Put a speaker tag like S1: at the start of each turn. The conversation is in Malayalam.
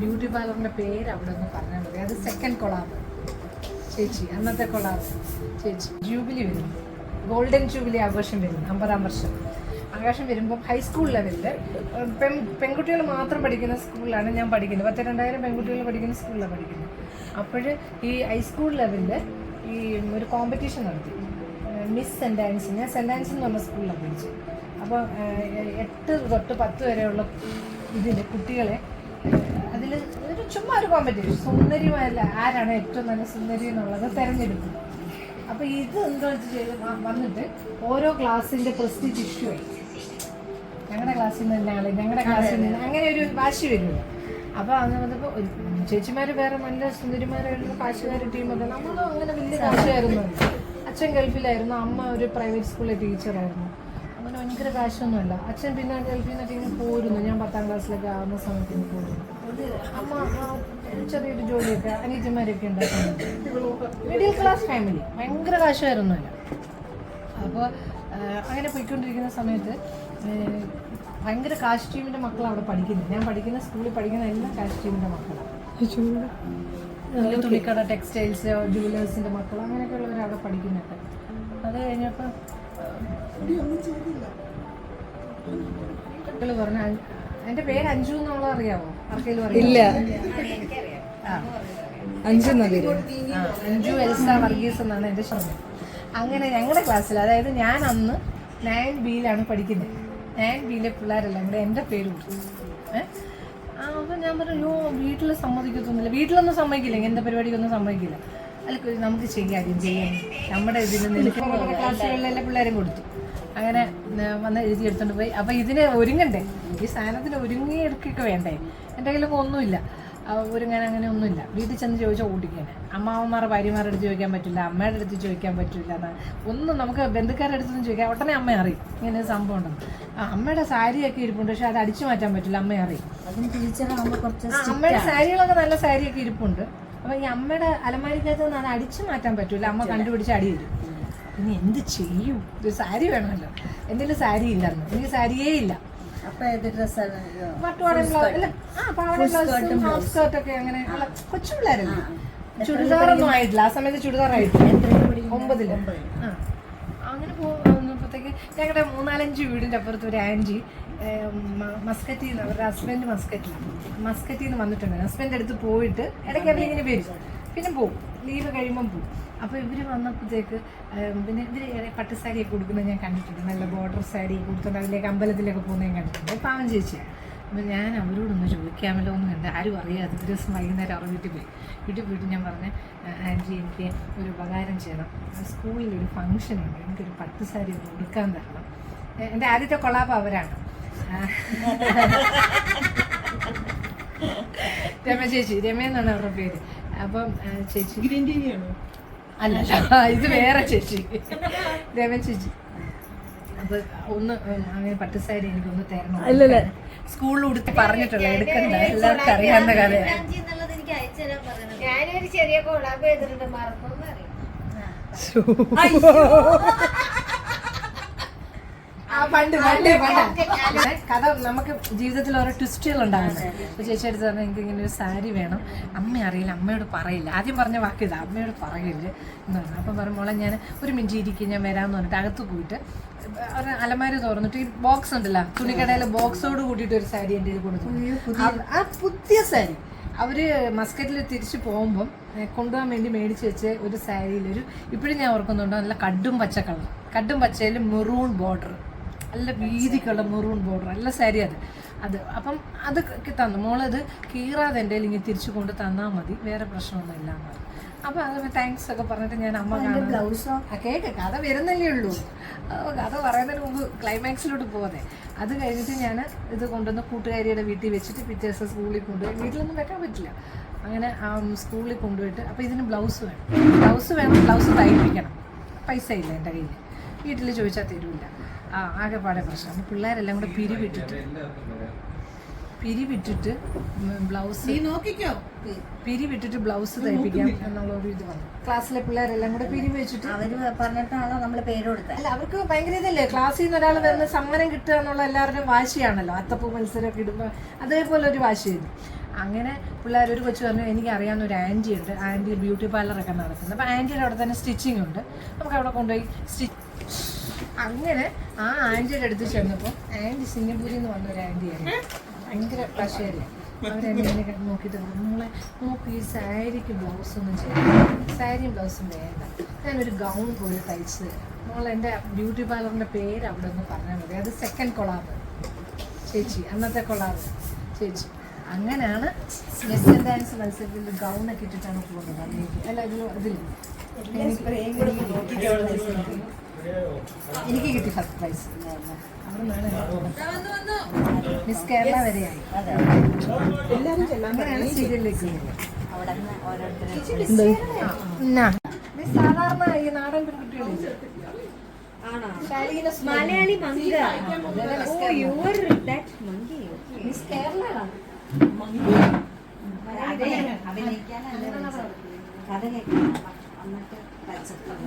S1: ബ്യൂട്ടി പാർലറിന്റെ പേര് അവിടെ ഒന്ന് പറഞ്ഞാൽ മതി. അത് സെക്കൻഡ് കൊളാബ് ചേച്ചി അന്നത്തെ കൊളാബ് ചേച്ചി ജൂബിലി വരും ഗോൾഡൻ ജൂബിലി ആഘോഷം വരും അമ്പതാം വർഷം. ആഘോഷം വരുമ്പോൾ ഹൈസ്കൂൾ ലെവലിൽ പെൺ പെൺകുട്ടികൾ മാത്രം പഠിക്കുന്ന സ്കൂളിലാണ് ഞാൻ പഠിക്കുന്നത്. പത്ത് രണ്ടായിരം പെൺകുട്ടികൾ പഠിക്കുന്ന സ്കൂളിലാണ് പഠിക്കുന്നത്. അപ്പോൾ ഈ ഹൈസ്കൂൾ ലെവലിൽ ഈ ഒരു കോമ്പറ്റീഷൻ നടത്തി. മിസ് സെന്റ് ആൻസ് ഞാൻ സെന്റ് ആൻസ് എന്ന് പറഞ്ഞ സ്കൂളിലാണ് പഠിച്ചത്. അപ്പോൾ എട്ട് തൊട്ട് പത്ത് വരെയുള്ള ഇതിൽ കുട്ടികളെ അതിൽ ഒരു ചുമ്മാ ഒരു കോമ്പറ്റീഷൻ സുന്ദരിമാരല്ല ആരാണ് ഏറ്റവും നല്ല സുന്ദരി എന്നുള്ളത് തിരഞ്ഞെടുക്കും. അപ്പോൾ ഇത് എന്താ വെച്ച് ചെയ്ത് വന്നിട്ട് ഓരോ ക്ലാസ്സിന്റെ പ്രസ്റ്റീജ് ഇഷ്യൂ ആയി. ഞങ്ങളുടെ ക്ലാസ്സിൽ നിന്ന് തന്നെ ആൾ ഞങ്ങളുടെ ക്ലാസ്സിൽ നിന്ന് അങ്ങനെ ഒരു വാശി വരുമല്ലോ അപ്പോൾ അങ്ങനെ വന്നപ്പോൾ ഒരു ചേച്ചിമാർ വേറെ നല്ല സുന്ദരിമാരായിരുന്നു കാശുകാർ ടീമൊക്കെ നമ്മളും അങ്ങനെ വലിയ കാശുകാരൊന്നും അച്ഛൻ ഗൾഫിലായിരുന്നു അമ്മ ഒരു പ്രൈവറ്റ് സ്കൂളിലെ ടീച്ചറായിരുന്നു അങ്ങനെ ഭയങ്കര കാശൊന്നുമല്ല അച്ഛൻ പിന്നെ ഗൾഫിൽ നിന്നൊക്കെ ഇങ്ങനെ പോരുന്നു. ഞാൻ പത്താം ക്ലാസ്സിലൊക്കെ ആവുന്ന സമയത്ത് പോരുന്നു. അമ്മ ചെറിയൊരു ജോലിയൊക്കെ അനീതിമാരൊക്കെ ഉണ്ടാക്കുന്നുണ്ട്. മിഡിൽ ക്ലാസ് ഫാമിലി ഭയങ്കര കാശുകാരൊന്നുമല്ല അപ്പോൾ അങ്ങനെ പോയിക്കൊണ്ടിരിക്കുന്ന സമയത്ത് ഭയങ്കര കാശ് ടീമിന്റെ മക്കളാണ് അവിടെ പഠിക്കുന്നത്. ഞാൻ പഠിക്കുന്ന സ്കൂളിൽ പഠിക്കുന്ന എല്ലാം കാശ് ടീമിന്റെ മക്കളാണ് തുണിക്കട ടെക്സ്റ്റൈൽസ് ജുവലേഴ്സിന്റെ മക്കൾ അങ്ങനെയൊക്കെ ഉള്ളവർ അവിടെ പഠിക്കുന്നുണ്ട്. പറഞ്ഞ പേര് അഞ്ജു എന്നുള്ളത് അറിയാമോ? ആർക്കെങ്കിലും അറിയാമോ?
S2: ഇല്ല. അഞ്ചു
S1: അഞ്ജു എൽസ വർഗീസ് എന്നാണ് അങ്ങനെ ഞങ്ങളുടെ ക്ലാസ്സിൽ അതായത് ഞാൻ അന്ന് നയൻ ബിയിലാണ് പഠിക്കുന്നത് നയൻ ബിയിലെ പിള്ളേരെല്ലാം കൂടെ എന്റെ പേര് ഏഹ് അപ്പം ഞാൻ പറഞ്ഞു അയ്യോ വീട്ടിൽ സമ്മതിക്കത്തൊന്നുമില്ല. വീട്ടിലൊന്നും സമ്മതിക്കില്ല. ഇങ്ങനത്തെ പരിപാടിക്കൊന്നും സമ്മതിക്കില്ല. അല്ല നമുക്ക് ചെയ്യാം ചെയ്യാം. നമ്മുടെ ഇതിൽ നിന്ന് ക്ലാസ്സുകളിലെല്ലാം പിള്ളേരും കൊടുത്തു. അങ്ങനെ വന്ന് എഴുതി എടുത്തോണ്ട് പോയി. അപ്പം ഇതിന് ഒരുങ്ങണ്ടേ? ഈ സാധനത്തിന് ഒരുങ്ങി എടുക്കൊക്കെ വേണ്ടേ? എന്റെ കയ്യിലൊക്കെ ഒന്നുമില്ല. ഒരുങ്ങാൻ അങ്ങനെ ഒന്നുമില്ല. വീട്ടിൽ ചെന്ന് ചോദിച്ചാൽ ഓടിക്കാനെ അമ്മാവന്മാരുടെ ഭാര്യമാരുടെ അടുത്ത് ചോദിക്കാൻ പറ്റില്ല അമ്മയുടെ അടുത്ത് ചോദിക്കാൻ പറ്റില്ല ഒന്നും നമുക്ക് ബന്ധുക്കാരുടെ അടുത്തൊന്നും ചോദിക്കാം ഉടനെ അമ്മ അറിയും. ഇങ്ങനെ ഒരു സംഭവം ഉണ്ടെന്ന് അമ്മയുടെ സാരിയൊക്കെ ഇരിപ്പുണ്ട് പക്ഷെ അത് അടിച്ചു മാറ്റാൻ പറ്റില്ല അമ്മ അറിയും. അമ്മയുടെ സാരികളൊക്കെ നല്ല സാരിയൊക്കെ ഇരിപ്പുണ്ട്. അപ്പൊ ഈ അമ്മയുടെ അലമാരിക്കകത്ത് നിന്ന് അത് അടിച്ചു മാറ്റാൻ പറ്റില്ല അമ്മ കണ്ടുപിടിച്ച് അടി വരും ഇനി എന്ത് ചെയ്യും? ഒരു സാരി വേണമല്ലോ. എന്തെങ്കിലും സാരി ഇല്ലെന്ന് എനിക്ക് സാരിയേ ഇല്ല.
S3: അപ്പൊ ഏത് ഡ്രസ്സാണ്
S1: പട്ടുപാടയും ബ്ലൗ- അല്ല, ആ, പാവാടയും ബ്ലൗസും ഹാഫ് സ്കേർട്ടൊക്കെ അങ്ങനെ അല്ല, കൊച്ചു പിള്ളേരല്ലേ? ചുരിദാറൊന്നും ആയിട്ടില്ല. ആ സമയത്ത് ചുരിദാർ ആയിട്ടില്ല ഒമ്പതിൽ. ആ. അങ്ങനെ പോകുന്നപ്പോഴത്തേക്ക് ഞങ്ങളുടെ മൂന്നാലഞ്ച് വീടിന്റെ അപ്പുറത്ത് ഒരു ആന്റി മസ്കറ്റിൽ നിന്ന് അവരുടെ ഹസ്ബൻഡ് മസ്കറ്റിലാണ്. മസ്കറ്റിൽ നിന്ന് വന്നിട്ടുണ്ട്. ഹസ്ബൻഡ് അടുത്ത് പോയിട്ട് ഇടയ്ക്ക് ഇങ്ങനെ വരും. പിന്നെ പോവും. ലീവ് കഴിയുമ്പം പോവും. അപ്പോൾ ഇവർ വന്നപ്പോഴത്തേക്ക് പിന്നെ ഇവർ പട്ടുസാരിയൊക്കെ കൊടുക്കുന്നത് ഞാൻ കണ്ടിട്ടുണ്ട്. നല്ല ബോർഡർ സാരി കൊടുത്തുകൊണ്ട് അതിലേക്ക് അമ്പലത്തിലൊക്കെ പോകുന്നത് ഞാൻ കണ്ടിട്ടുണ്ട് പാവം ചേച്ചിയാണ് അപ്പം ഞാൻ അവരോടൊന്ന് ചോദിക്കാമല്ലോ എന്ന് കണ്ട് ആരും അറിയാതെ ഒരു ദിവസം വൈകുന്നേരം അവർ വീട്ടിൽ പോയി. വീട്ടിൽ പോയിട്ട് ഞാൻ പറഞ്ഞ ആന്റി എനിക്ക് ഒരു ഉപകാരം ചെയ്യണം. സ്കൂളിൽ ഒരു ഫംഗ്ഷൻ ഉണ്ട്. എനിക്കൊരു പട്ട് സാരി കൊടുക്കാൻ തരണം. എന്റെ ആദ്യത്തെ കൊളാബ് അവരാണ്. രമ ചേച്ചി രമ എന്നാണ് അവരുടെ പേര്. അപ്പം ചേച്ചി.
S2: ഗ്രീൻ ടി വി ആണോ?
S1: അല്ല ഇത് വേറെ ചേച്ചി. രമ ചേച്ചി. അപ്പൊ ഒന്ന് അങ്ങനെ പട്ടുസാരി എനിക്കൊന്ന് തരണം.
S2: അല്ലല്ല.
S1: സ്കൂളിൽ ഉടുത്ത് പറഞ്ഞിട്ടുള്ള എടുക്കണ്ട. എല്ലാവർക്കും അറിയാവുന്ന
S3: പറയുന്നത്.
S1: ഞാനൊരു ചെറിയ കോളാബ് ചെയ്തിട്ടുണ്ട് ആ. പണ്ട് പണ്ട് പണ്ട്. കഥ നമുക്ക് ജീവിതത്തിൽ ഓരോ ട്വിസ്റ്റുകൾ ഉണ്ടാകുന്നത്. അപ്പൊ ചേച്ചി അടുത്ത് പറഞ്ഞാൽ എനിക്ക് ഇങ്ങനെ ഒരു സാരി വേണം. അമ്മ അറിയില്ല അമ്മയോട് പറയില്ല. ആദ്യം പറഞ്ഞ വാക്കില്ല അമ്മയോട് പറയില്ല എന്ന് പറഞ്ഞു. അപ്പം പറയുമ്പോൾ ഞാൻ ഒരു മിനിറ്റ് ഇരിക്കും ഞാൻ വരാമെന്ന് പറഞ്ഞിട്ട് അകത്ത് പോയിട്ട് ഒരു അലമാരി തുറന്നിട്ട് ഈ ബോക്സ് ഉണ്ടല്ലോ തുണിക്കടയിലെ ബോക്സോട് കൂട്ടിയിട്ട് ഒരു സാരി എന്റെ ഇത് കൊടുത്തു ആ- പുതിയ സാരി. അവർ മസ്കറ്റിൽ തിരിച്ചു പോകുമ്പം കൊണ്ടുപോകാൻ വേണ്ടി മേടിച്ച് വെച്ച് ഒരു സാരിയിൽ ഒരു ഇപ്പോഴും ഞാൻ ഓർക്കുന്നുണ്ടോ നല്ല കടും പച്ച കളർ കടും പച്ചയിൽ മെറൂൺ ബോർഡർ നല്ല വീതിക്കുള്ള മെറൂൺ ബോർഡർ നല്ല സാരി അത്. അത് അപ്പം അത് തന്നു. മോളത് കീറാതെ എന്റെ ഇങ്ങനെ തിരിച്ചു കൊണ്ട് തന്നാൽ മതി. വേറെ പ്രശ്നമൊന്നും ഇല്ല എന്ന് പറഞ്ഞു. അപ്പോൾ അത് താങ്ക്സ് ഒക്കെ പറഞ്ഞിട്ട് ഞാൻ അമ്മ
S3: ബ്ലൗസോ
S1: കേക്ക് കഥ വരുന്നല്ലേ ഉള്ളൂ. കഥ പറയുന്നതിന് മുമ്പ് ക്ലൈമാക്സിലോട്ട് പോകാതെ അത് കഴിഞ്ഞിട്ട് ഞാൻ ഇത് കൊണ്ടുവന്ന് കൂട്ടുകാരിയുടെ വീട്ടിൽ വെച്ചിട്ട് പിറ്റേ ദിവസം സ്കൂളിൽ കൊണ്ടുപോയി. വീട്ടിലൊന്നും വെക്കാൻ പറ്റില്ല. അങ്ങനെ സ്കൂളിൽ കൊണ്ടുപോയിട്ട് അപ്പോൾ ഇതിന് ബ്ലൗസ് വേണം. ബ്ലൗസ് വേണം ബ്ലൗസ് തയ്പ്പിക്കണം. പൈസ ഇല്ല എന്റെ കയ്യിൽ വീട്ടിൽ ചോദിച്ചാൽ തരൂല്ല ആ ആകെപ്പാടെ പ്രശ്നം. പിള്ളേരെല്ലാം കൂടെ പിരിവിട്ടിട്ട്. പിരിവിട്ടിട്ട് ബ്ലൗസ്
S2: നോക്കിക്കോ.
S1: പിരിവിട്ടിട്ട് ബ്ലൗസ് തയ്പ്പിക്കാം എന്നുള്ള ഒരു ഇത് വന്നു. ക്ലാസ്സിലെ പിള്ളേരെല്ലാം കൂടെ പിരിവ് വെച്ചിട്ട്
S3: അവർ പറഞ്ഞിട്ടാണോ നമ്മൾ പേര് കൊടുത്തത്
S1: അല്ല അവർക്ക് ഭയങ്കര ഇതല്ലേ? ക്ലാസ്സിൽ നിന്ന് ഒരാൾ വരുന്ന സമ്മാനം കിട്ടുക എന്നുള്ള എല്ലാവരുടെയും വാശിയാണല്ലോ. അത്തപ്പൂ മത്സരമൊക്കെ ഇടുമ്പോൾ അതേപോലെ ഒരു വാശിയായിരുന്നു. അങ്ങനെ പിള്ളേർ ഒരു കൊച്ചു പറഞ്ഞു എനിക്ക് അറിയാവുന്ന ഒരു ആന്റി ഉണ്ട്. ആന്റി ബ്യൂട്ടി പാർലറൊക്കെ നടത്തുന്നത് അപ്പോൾ ആന്റിയുടെ അവിടെ തന്നെ സ്റ്റിച്ചിങ് ഉണ്ട്. നമുക്ക് അവിടെ കൊണ്ടുപോയി സ്റ്റിച്ച് അങ്ങനെ ആ ആന്റിയുടെ അടുത്ത് ചെന്നപ്പോൾ ആന്റി സിംഗപ്പൂരിൽ നിന്ന് വന്ന ഒരു ആന്റിയായിരുന്നു. ഭയങ്കര പശയല്ലേ അവരെന്നെ ഇങ്ങനെ നോക്കിയിട്ട് പറഞ്ഞു നമ്മളെ നോക്ക് ഈ സാരിക്ക് ബ്ലൗസൊന്നും ചെയ്യണ്ട. സാരിയും ബ്ലൗസും വേണ്ട. ഞാനൊരു ഗൗൺ പോലെ തയ്ച്ചു തരാം. നമ്മൾ എന്റെ ബ്യൂട്ടി പാർലറിന്റെ പേര് അവിടെ ഒന്ന് പറഞ്ഞാൽ മതി. അത് സെക്കൻഡ് കൊളാബ് ചേച്ചി അന്നത്തെ കൊളാബ് ചേച്ചി. അങ്ങനെയാണ് വെസ്റ്റേൺ ഡാൻസ് മത്സരത്തിൽ ഗൗണൊക്കെ ഇട്ടിട്ടാണ് പോകുന്നത്. അല്ല ഇതിൽ ഇതിൽ എനിക്ക് കിട്ടി ഫസ്റ്റ് പ്രൈസ്. മിസ് കേരള വരെയായി.
S2: എല്ലാവരും ചെല്ലാൻ
S1: സീരിയലിലേക്ക് സാധാരണ ഈ നാടൻ പെൺകുട്ടികളില്ല.
S3: മലയാളി മങ്ക
S1: Miss
S3: oh your that monkey
S1: miss
S3: Kerala കഥ കേൾക്കാം എന്നിട്ട് പച്ചക്കറി